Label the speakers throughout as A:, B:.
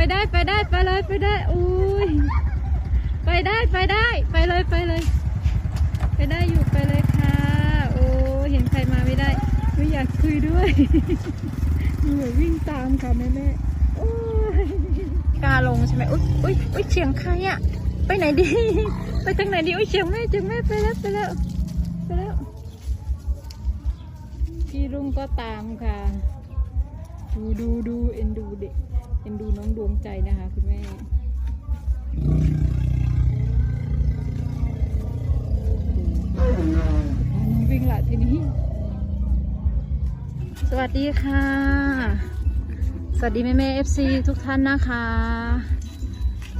A: ไปได้ไปได้ไปเลยไปได้อุ้ยไปได้ไปได้ไปเลยไปเลย ไปได้อยู่ไปเลยค่ะ โอ้เห็นใครมาไม่ได้ ไม่อยากคุยด้วยเหมือนวิ่งตามค่ะแม่แม่โอ้ยกาลงใช่ไหมอุ้ยอุ้ยอุ้ยเฉียงใครอะไปไหนดี ไปทางไหนดีอุ้ยเฉียงแม่เฉียงแม่ไปแล้วไปแล้วไปแล้วพี่รุ่งก็ตามค่ะ ดูดูดูเอ็นดูเด็ก เอ็นดูน้องดวงใจนะคะคุณแม่น้องวิ่งละทีนี้ สวัสดีค่ะ สวัสดีแม่แม่เอฟซีทุกท่านนะคะ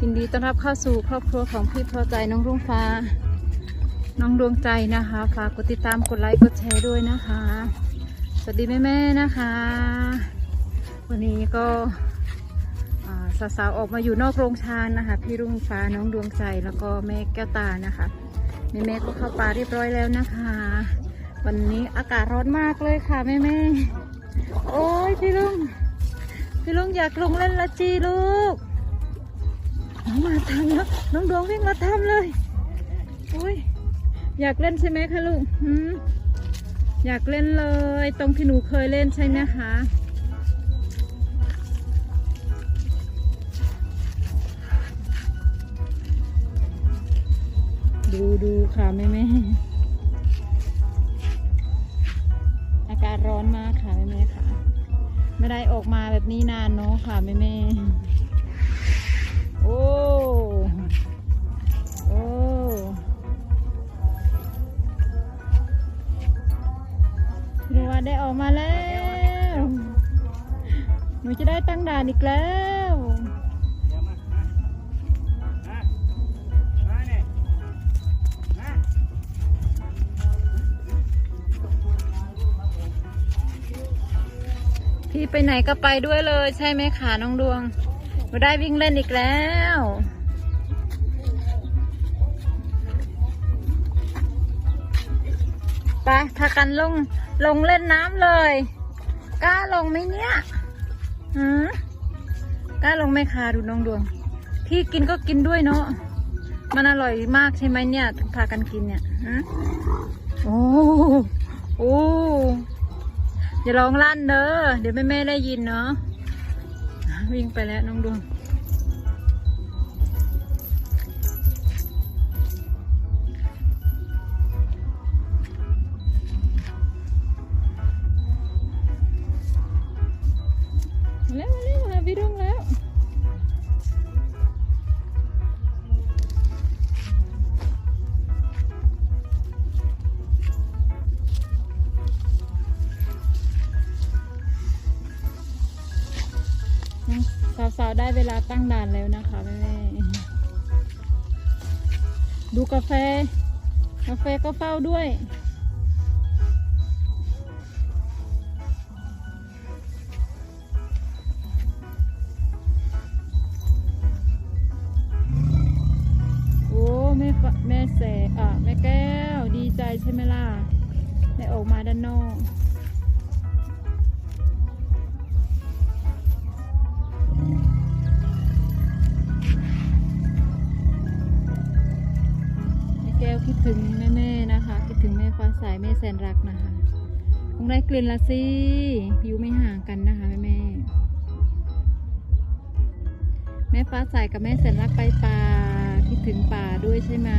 A: ยินดีต้อนรับเข้าสู่ครอบครัวของพี่พอใจน้องรุ่งฟ้า น้องดวงใจนะคะ ฝากกดติดตามกดไลค์กดแชร์ด้วยนะคะ สวัสดีแม่แม่นะคะ วันนี้ก็ สาวๆออกมาอยู่นอกโรงชานนะคะ พี่รุ่งฟ้าน้องดวงใจแล้วก็แม่แก้วตานะคะแม่แม่ก็เข้าป่าเรียบร้อยแล้วนะคะ วันนี้อากาศร้อนมากเลยค่ะแม่แม่โอ้ยพี่ลุงพี่ลุงอยากลงเล่นละจีลูกน้องมาทำแล้วน้องดวงวิ่งมาทำเลยโอ้ยอยากเล่นใช่ไหมคะลุงอยากเล่นเลย ตรงที่หนูเคยเล่นใช่ไหมคะ ดูดูค่ะแม่แม่อากาศร้อนมากค่ะแม่แม่ค่ะ ไม่ได้ออกมาแบบนี้นานเนาะค่ะแม่แม่โอ้โอ้หนูว่าได้ออกมาแล้วหนูจะได้ตั้งด่านอีกแล้ว พี่ไปไหนก็ไปด้วยเลย ใช่ไหมคะน้องดวงหนูได้วิ่งเล่นอีกแล้วไปพากันลงลงเล่นน้ำเลยกล้าลงไหมเนี่ยหืกล้าลงไหมคะดูน้องดวง พี่กินก็กินด้วยเนาะมันอร่อยมากใช่ไหมเนี่ยพากันกินเนี่ยฮะโอ้โอ้ อย่าร้องลั่นเด้อเดี๋ยวแม่แม่ได้ยินเนาะวิ่งไปแล้วน้องดวง ได้เวลาตั้งด่านแล้วนะคะแม่ดูกาแฟ กาแฟก็เฝ้าด้วย โอ้แม่แม่แสอะแม่แก้วดีใจใช่ไหมล่ะได้ออกมาด้านนอก คิดถึงแม่ๆนะคะ คิดถึงแม่ฟ้าใสแม่แสนรักนะคะคงได้กลิ่นละสิอยู่ไม่ห่างกันนะคะแม่แม่ๆแม่ฟ้าใสกับแม่แสนรักไปป่าคิดถึงป่าด้วยใช่ไหม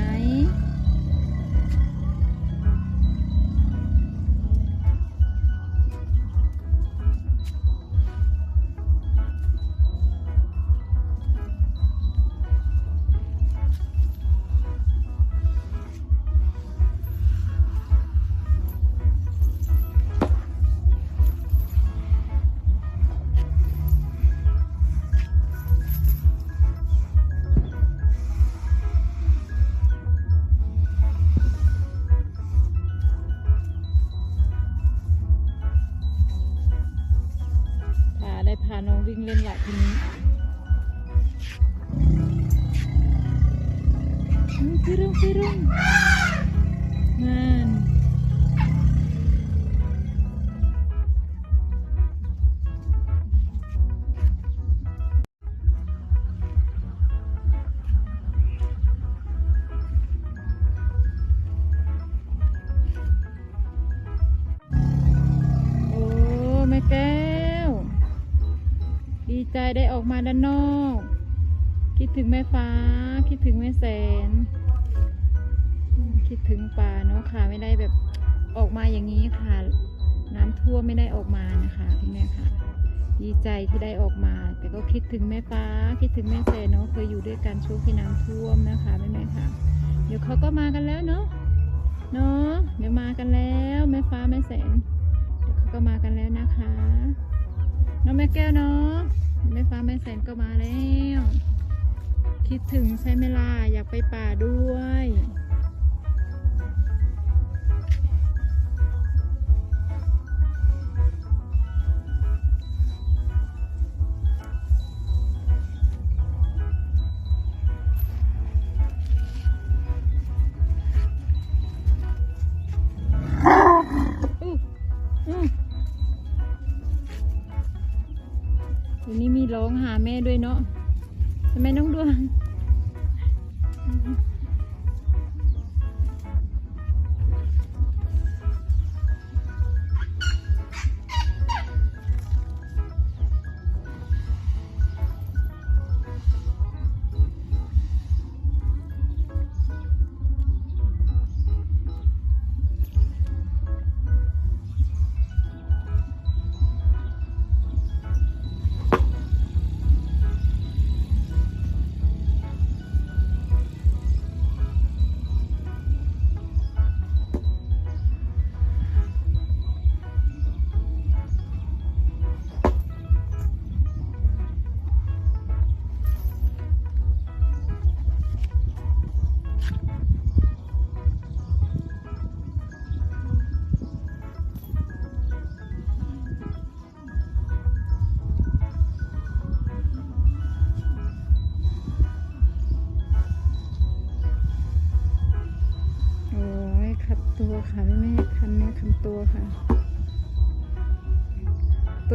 A: มาด้านนอก คิดถึงแม่ฟ้า คิดถึงแม่แสน คิดถึงป่าเนาะค่ะ ไม่ได้แบบออกมาอย่างนี้ค่ะ น้ำท่วมไม่ได้ออกมานะคะคุณแม่ค่ะ ดีใจที่ได้ออกมา แต่ก็คิดถึงแม่ฟ้า คิดถึงแม่แสนเนาะเคยอยู่ด้วยกันช่วงที่น้ำท่วมนะคะแม่แม่ค่ะ เดี๋ยวเขาก็มากันแล้วเนาะเนาะเดี๋ยวมากันแล้วแม่ฟ้าแม่แสนเดี๋ยวเขาก็มากันแล้วนะคะน้องแม่แก้วเนาะ แม่ฟ้าแม่แสนก็มาแล้ว คิดถึงใช่ไหมล่ะอยากไปป่าด้วย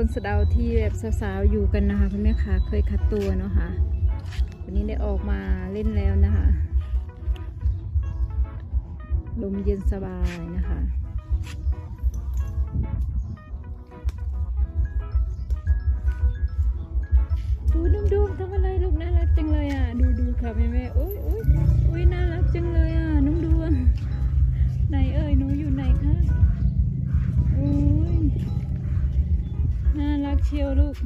A: นสะเดาที่แบบสาวๆอยู่กันนะคะคุณแม่ค่ะเคยขัดตัวเนาะค่ะวันนี้ได้ออกมาเล่นแล้วนะคะลมเย็นสบายนะคะดูน้องดูทำอะไรลูกน่ารักจังเลยอะดูดูค่ะแม่แม่โอ้ยโอ้ยโอ้ยน่ารักจังเลยอะน้องดวงไหนเอ่ยหนูอยู่ไหนคะ เชียวลูก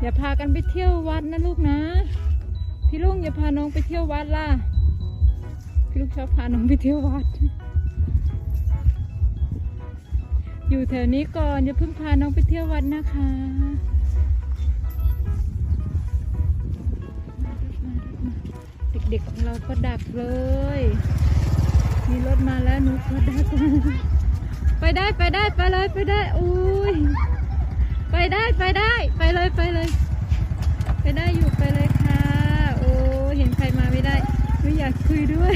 A: อย่าพากันไปเที่ยววัดนะลูกนะ พี่ลุงอย่าพาน้องไปเที่ยววัดล่ะ พี่ลุงชอบพาน้องไปเที่ยววัด อยู่แถวนี้ก่อนอย่าเพิ่งพาน้องไปเที่ยววัดนะคะ ด็กๆของเราก็ดักเลย มีรถมาแล้วหนูก็ดักไปได้ไปได้ไปเลยไปได้อุ้ยไปได้ไปได้ไปเลยไปเลย ไปได้อยู่ไปเลยค่ะ โอ้เห็นใครมาไม่ได้ ไม่อยากคุยด้วย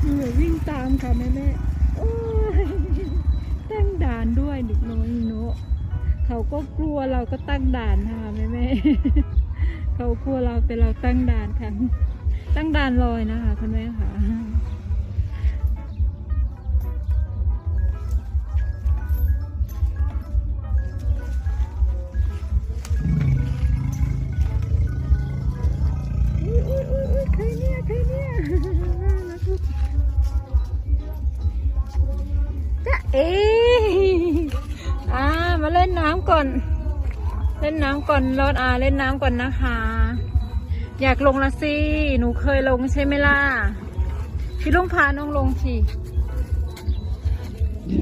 A: เหนื่อยวิ่งตามค่ะแม่แม่โอ้ยตั้งด่านด้วยเด็กน้อยโนเขาก็กลัวเราก็ตั้งด่านค่ะแม่แม่เขากลัวเราแต่เราตั้งด่านค่ะ ตั้งด่านลอยนะคะคุณแม่ค่ะอุ้ยอุ้ยอุ้ยอุ้ยใครเนี่ยใครเนี่ยน่ารักลูกจ๊ะเอ๋อ่ามาเล่นน้ำก่อน เล่นน้ำก่อนรอดอาเล่นน้ำก่อนนะคะ อยากลงละสิ หนูเคยลงใช่ไหมล่ะ พี่ลุงพาน้องลงสิ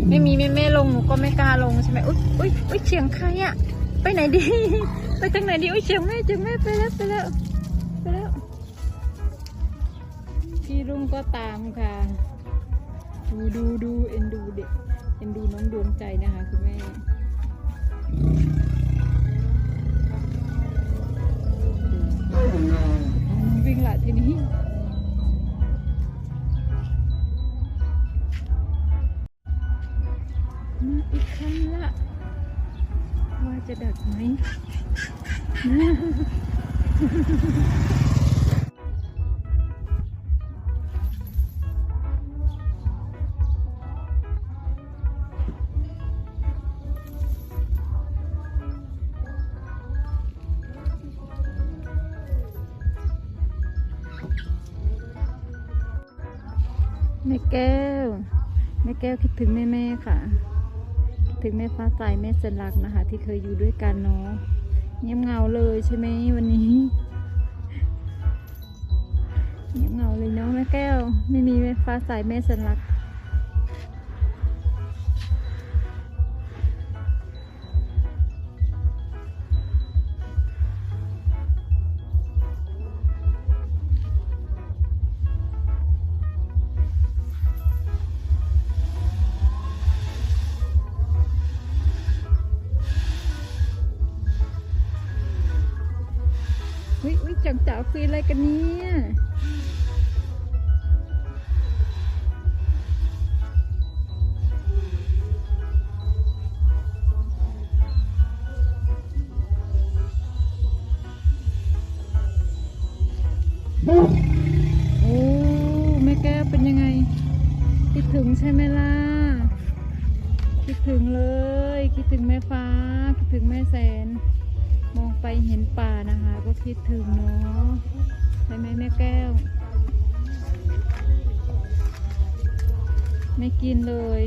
A: ไม่มีแม่แม่ลงหนูก็ไม่กล้าลงใช่ไหมอุ๊ยอุ๊ยอุ๊ยเฉียงใครอะไปไหนดี ไปทางไหนดีอุ๊ยเฉียงแม่เฉียงแม่ไปแล้วไปแล้วไปแล้ว พี่รุ่งก็ตามค่ะ ดูดูดูเอ็นดูเด็กเอ็นดูน้องดวงใจนะคะคุณแม่ ทีนี้มาอีกครั้งละว่าจะดักไหม ม่แก้ว แม่แก้วคิดถึงแม่แม่ค่ะ คิดถึงแม่ฟ้าใสแม่สลักนะคะ ที่เคยอยู่ด้วยกันเนาะเงียบเงาเลยใช่ไหมวันนี้เงียบเงาเลยเนาะแม่แก้ว ไม่มีแม่ฟ้าใสแม่สลัก คุยอะไรกันเนี่ยโอ้แม่แก้วเป็นยังไง คิดถึงใช่ไหมล่ะ คิดถึงเลย คิดถึงแม่ฟ้า คิดถึงแม่แสน มองไปเห็นป่านะคะ ก็คิดถึงเนาะใช่ไหมแม่แก้ว ไม่กินเลย